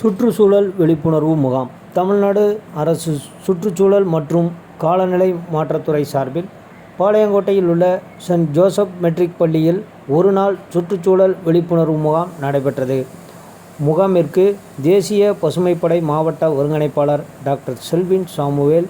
சுற்றுச்சூழல் விழிப்புணர்வு முகாம். தமிழ்நாடு அரசு சுற்றுச்சூழல் மற்றும் காலநிலை மாற்றத்துறை சார்பில் பாளையங்கோட்டையில் உள்ள சென்ட் ஜோசப் மெட்ரிக் பள்ளியில் ஒரு நாள் சுற்றுச்சூழல் விழிப்புணர்வு முகாம் நடைபெற்றது. முகாமிற்கு தேசிய பசுமைப்படை மாவட்ட ஒருங்கிணைப்பாளர் டாக்டர் செல்வின் சாமுவேல்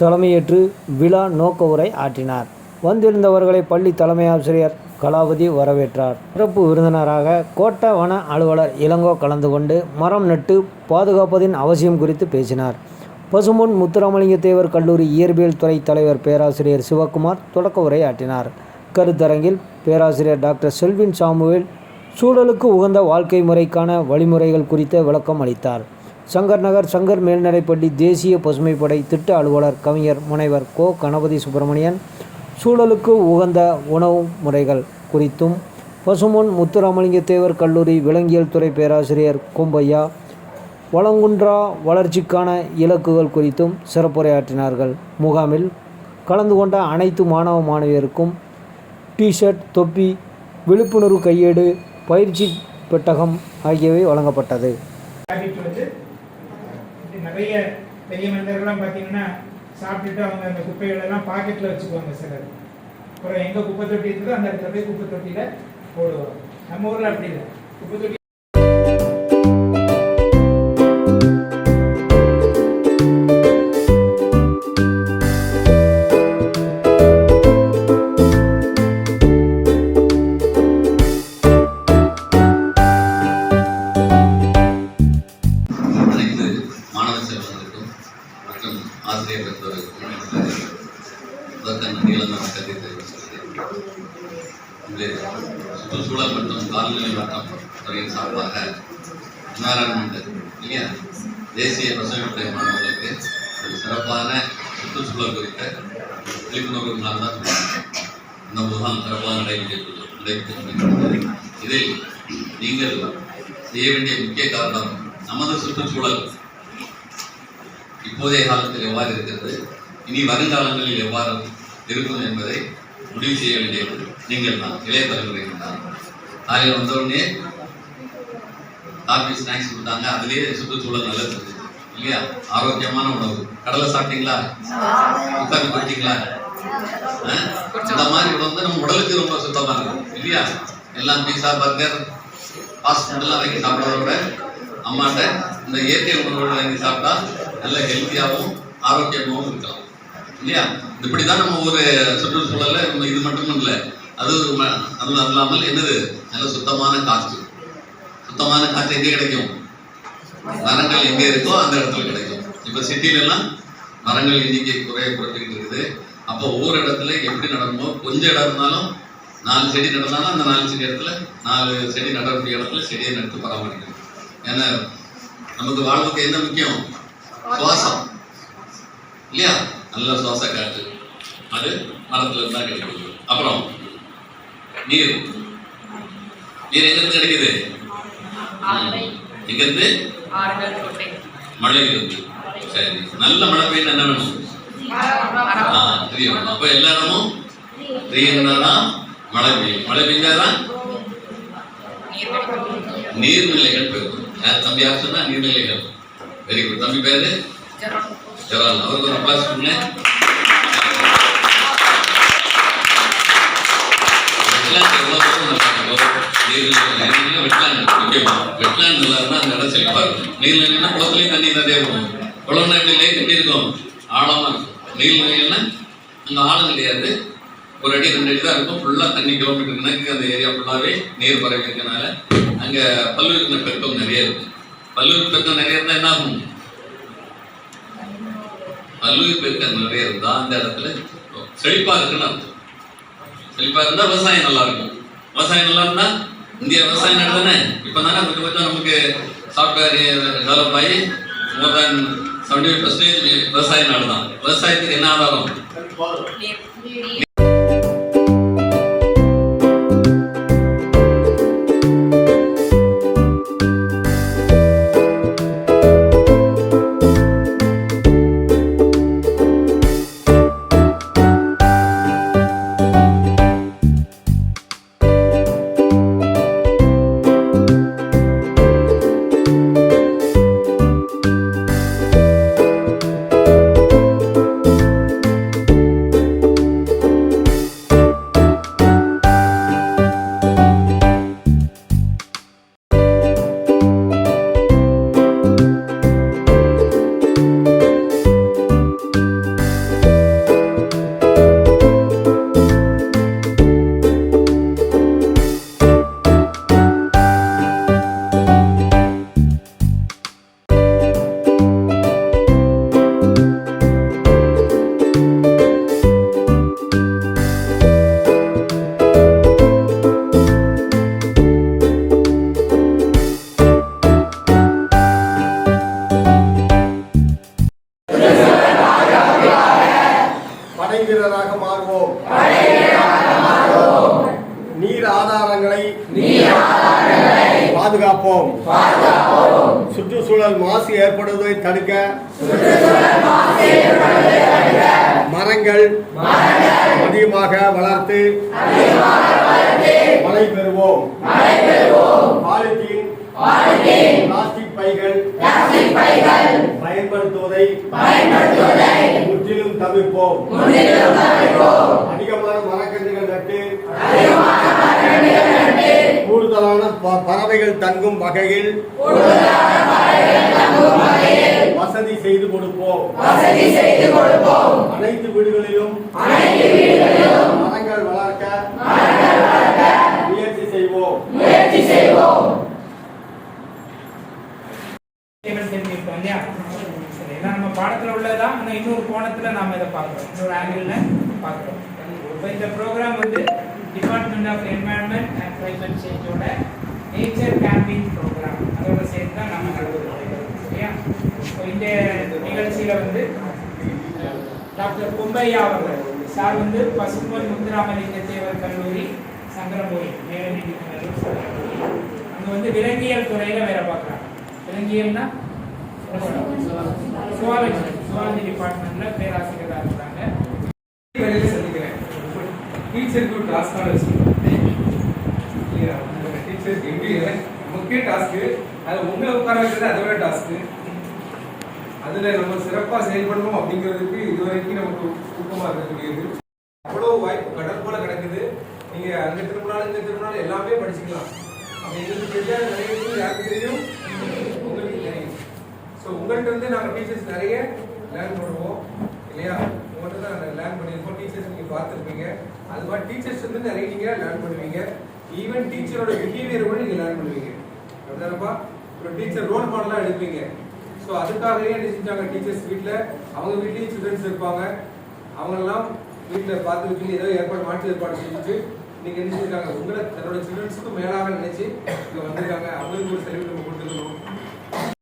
தலைமையேற்று விழா நோக்க உரை ஆற்றினார். வந்திருந்தவர்களை பள்ளி தலைமை ஆசிரியர் கலாவதி வரவேற்றார். சிறப்பு விருந்தினராக கோட்ட வன அலுவலர் இளங்கோ கலந்து கொண்டு மரம் நட்டு பாதுகாப்பதின் அவசியம் குறித்து பேசினார். பசும்பொன் முத்துராமலிங்க தேவர் கல்லூரி இயற்பியல் துறை தலைவர் பேராசிரியர் சிவக்குமார் தொடக்க உரையாற்றினார். கருத்தரங்கில் பேராசிரியர் டாக்டர் செல்வின் சாமுவேல் சூழலுக்கு உகந்த வாழ்க்கை முறைக்கான வழிமுறைகள் குறித்த விளக்கம் அளித்தார். சங்கர் நகர் சங்கர் மேல்நிலைப்பள்ளி தேசிய பசுமைப்படை திட்ட அலுவலர் கவிஞர் முனைவர் கோ. கணபதி சுப்பிரமணியன் சூழலுக்கு உகந்த உணவு முறைகள் குறித்தும் பசுமொன் முத்துராமலிங்க தேவர் கல்லூரி விலங்கியல் துறை பேராசிரியர் கும்பையா வளங்குன்றா வளர்ச்சிக்கான இலக்குகள் குறித்தும் சிறப்புரையாற்றினார்கள். முகாமில் கலந்து கொண்ட அனைத்து மாணவ மாணவியருக்கும் டிஷர்ட் தொப்பி விழிப்புணர்வு கையேடு பயிற்சி பெட்டகம் ஆகியவை வழங்கப்பட்டது. நிறைய பெரிய மனிதர்கள்லாம் பார்த்தீங்கன்னா சாப்பிட்டுட்டு அவங்க அந்த குப்பைகளெல்லாம் பாக்கெட்டில் வச்சுக்குவாங்க சிலர். அப்புறம் எங்கே குப்பை தொட்டி இருக்குதோ அந்த இடத்துல போய் குப்பை தொட்டியில் போடுவோம். நம்ம ஊரில் அப்படி இல்லை. குப்பை தொட்டி அனைத்து மாணவ செல்வங்களுக்கும் மற்றும் ஆசிரியர் பெற்றோருக்கும் முதற்கண் நன்றிகளை நான் கருதி தெரிவிச்சுக்கிறேன் இது சுற்றுச்சூழல் மற்றும் காலநிலை மாற்றம் துறையின் சார்பாக என்வாரன்மெண்ட் இல்லையா? தேசிய பசுமைப்படை மாணவர்களுக்கு ஒரு சிறப்பான சுற்றுச்சூழல் குறித்த விழிப்புணர்வு நாள் தான் இந்த முகாம் சிறப்பாக நடைபெற்று நடைபெற்று இதில் நீங்கள் செய்ய வேண்டிய முக்கிய காரணம் நமது சுற்றுச்சூழல் இப்போதைய காலத்தில் எவ்வாறு இருக்கிறது? இனி வருங்காலங்களில் எவ்வாறு இருக்கும் என்பதை முடிவு செய்ய வேண்டியது நீங்கள் தான் இளைய தலைமுறைகள் தான். காலையில் வந்தவுடனே காஃபி ஸ்நாக்ஸ் கொடுத்தாங்க. அதுலேயே சுற்றுச்சூழல் நல்லது. இல்லையா? ஆரோக்கியமான உணவு. கடலை சாப்பிட்டீங்களா? உட்காந்து குடிச்சிங்களா இந்த மாதிரி உணவு வந்து நம்ம உடலுக்கு ரொம்ப சுத்தமாக இருக்கும். இல்லையா? எல்லாம் பீஸா பர்கர் ஃபாஸ்ட் ஃபுட்டெல்லாம் வாங்கி சாப்பிட்றத விட அம்மாட்ட இந்த இயற்கை உணவுகள் வாங்கி சாப்பிட்டா நல்ல ஹெல்த்தியாகவும் ஆரோக்கியமாகவும் இருக்கலாம். இல்லையா? இப்படி தான் நம்ம ஒரு சுற்றுச்சூழல்ல நம்ம இது மட்டும் இல்லை அது அது இல்லாமல் என்னது? நல்ல சுத்தமான காற்று. சுத்தமான காற்று எங்கே கிடைக்கும்? மரங்கள் எங்கே இருக்கோ அந்த இடத்துல கிடைக்கும். இப்போ சிட்டில எல்லாம் மரங்கள் எண்ணிக்கை குறைய குறைஞ்சிக்கிட்டு இருக்குது. அப்போ ஒவ்வொரு இடத்துல எப்படி நடக்குமோ கொஞ்சம் இடம் இருந்தாலும் நாலு செடி நடந்தாலும் அந்த நாலு செடி இடத்துல நாலு செடி நடக்கூடிய இடத்துல செடியை நட்டு பராமரிக்கணும். ஏன்னா நமக்கு வாழ்வுக்கு என்ன முக்கியம்? சுவாசம் இல்லையா? நல்ல சுவாச காற்று. அது மரத்துல இருந்து தான் கிடைக்குது அப்புறம் நீர். நீர் எங்க இருந்து கிடைக்குது? எங்க இருந்து? ஆறுகள் கோட்டை. மழை இருந்து சரி. நல்ல மழை பெய்யணும் என்ன வேணும்? தெரியும். அப்ப எல்லா இடமும் மழை பெய்யும். மழை பெய்ஞ்சாதான் நீர்நிலைகள். யார் தம்பி யார் சொன்னா? நீர்நிலைகள். வெரி குட் தம்பி பேரு? ஜெரால் அவருக்கு ஒரு அப்ளாஸ் பண்ணுங்க வெட்லாண்ட் நல்லா இருக்கோ, அந்த இடம் செழிப்பா இருக்கும் நீர் நீர்நிலைன்னா குளத்துலயும் தண்ணி நிறைய இருக்கும் குளம் எப்படி லேக் எப்படி இருக்கும் ஆழமா இருக்கும் நீர்நிலைன்னா அங்கே ஆழம் கிடையாது ஒரு அடி ரெண்டு அடி தான் இருக்கும் ஃபுல்லாக தண்ணி கிலோமீட்டர் கணக்கு அந்த ஏரியா ஃபுல்லாகவே நீர் பரவி இருக்கனால அங்கே பல்லுயிரின பெருக்கம் நிறைய இருக்கு பல்லுயிர் பெருக்கம் நிறைய இருந்தால் என்ன ஆகும் பல்லுயிர் பெருக்கம் நிறைய இருந்தா அந்த இடத்துல செழிப்பா இருக்குன்னு அர்த்தம். செழிப்பா இருந்தா விவசாயம் நல்லா இருக்கும். விவசாயம் நல்லா இருந்தா இந்திய விவசாயம் நடந்தானே இப்போ தானே கொஞ்சம் கொஞ்சம் நமக்கு சாஃப்ட்வேர் டெவலப் ஆகி more than seventy five percentage விவசாயம் நடந்தான் விவசாயத்துக்கு என்ன ஆதாரம்? ஆதாரங்களை பாதுகாப்போம். சுற்றுச்சூழல் மாசு ஏற்படுவதை தடுக்க மரங்கள் அதிகமாக வளர்த்து மழை பெறுவோம். பாலித்தீன் பிளாஸ்டிக் பைகள் பயன்படுத்துவதை முற்றிலும் தவிர்ப்போம். கூடுதலான ப- பறவைகள் தங்கும் வகையில் வசதி செய்து கொடுப்போம். அனைத்து வீடுகளிலும் மரங்கள் வளர்க்க முயற்சி செய்வோம். சரி. எல்லாம் நம்ம பாடத்துல உள்ளதா? ஆனால் இன்னொரு கோணத்துல நாம இதை பார்க்குறோம். இன்னொரு ஆங்கிள் பார்க்குறோம். இப்போ இந்த ப்ரோக்ராம் வந்து department of environment and climate சேஞ்சோட nature camping program அதோட சேர்த்து தான் நம்ம நடத்துகிறோம் சரியா? இப்போ இந்த நிகழ்ச்சியில வந்து டாக்டர் பொம்பையா அவர்கள் சார் வந்து பசும்பொன் முத்துராமலிங்க தேவர் கல்லூரி சங்கரமூரி மேலநிதி கல்லூரி. அங்க வந்து விலங்கியல் துறையில வேலை பார்க்குறாங்க. விலங்கியல்னா சுவாலஜி சுவாலஜி டிபார்ட்மெண்ட்ல பேராசிரியராக சந்திக்கிறேன் டீச்சருக்கு ஒரு டாஸ்கான வச்சுக்கணும் இல்லையா டீச்சர் எப்படி நமக்கே டாஸ்க்கு அது உங்களை உட்கார வைக்கிறது அதை விட டாஸ்க்கு அதில் நம்ம சிறப்பாக செயல்படணும் அப்படிங்கிறதுக்கு இது வரைக்கும் நமக்கு ஊக்கமாக இருக்கக்கூடியது. அவ்வளோ வாய்ப்பு கடல் போல கிடக்குது. நீங்கள் அங்கே திரும்பினாலும் இங்கே திரும்பினாலும் எல்லாமே படிச்சுக்கலாம். அப்போ எங்களுக்கு தெரியாத நிறைய விஷயம் யாருக்கு தெரியும்? உங்களுக்கு தெரியும். ஸோ உங்கள்கிட்ட வந்து நாங்கள் டீச்சர்ஸ் நிறைய லேர்ன் பண்ணுவோம். இல்லையா? மட்டும் தான் லேர்ன் பண்ணியிருக்கோம் டீச்சர்ஸ் நீங்கள் பார்த்துருப்பீங்க. அது மாதிரி டீச்சர்ஸ் வந்து நிறைய நீங்கள் லேர்ன் பண்ணுவீங்க. ஈவன் டீச்சரோட பிஹேவியர் கூட நீங்கள் லேர்ன் பண்ணுவீங்க. அப்படிதானப்பா? ஒரு டீச்சர் ரோல் மாடலாக எடுப்பீங்க. ஸோ அதுக்காகவே என்ன செஞ்சாங்க டீச்சர்ஸ் வீட்டில் அவங்க வீட்லேயும் ஸ்டூடெண்ட்ஸ் இருப்பாங்க. அவங்களெல்லாம் வீட்டில் பார்த்துருக்கீங்க ஏதோ ஏற்பாடு மாற்று ஏற்பாடு செஞ்சுட்டு நீங்கள் என்ன செஞ்சிருக்காங்க? உங்களை தன்னோட சில்ட்ரன்ஸுக்கும் மேலாக நினைச்சு இங்கே வந்திருக்காங்க. அவங்களுக்கு ஒரு செலிபிரேட் நம்ம கொடுத்துருக்கணும்.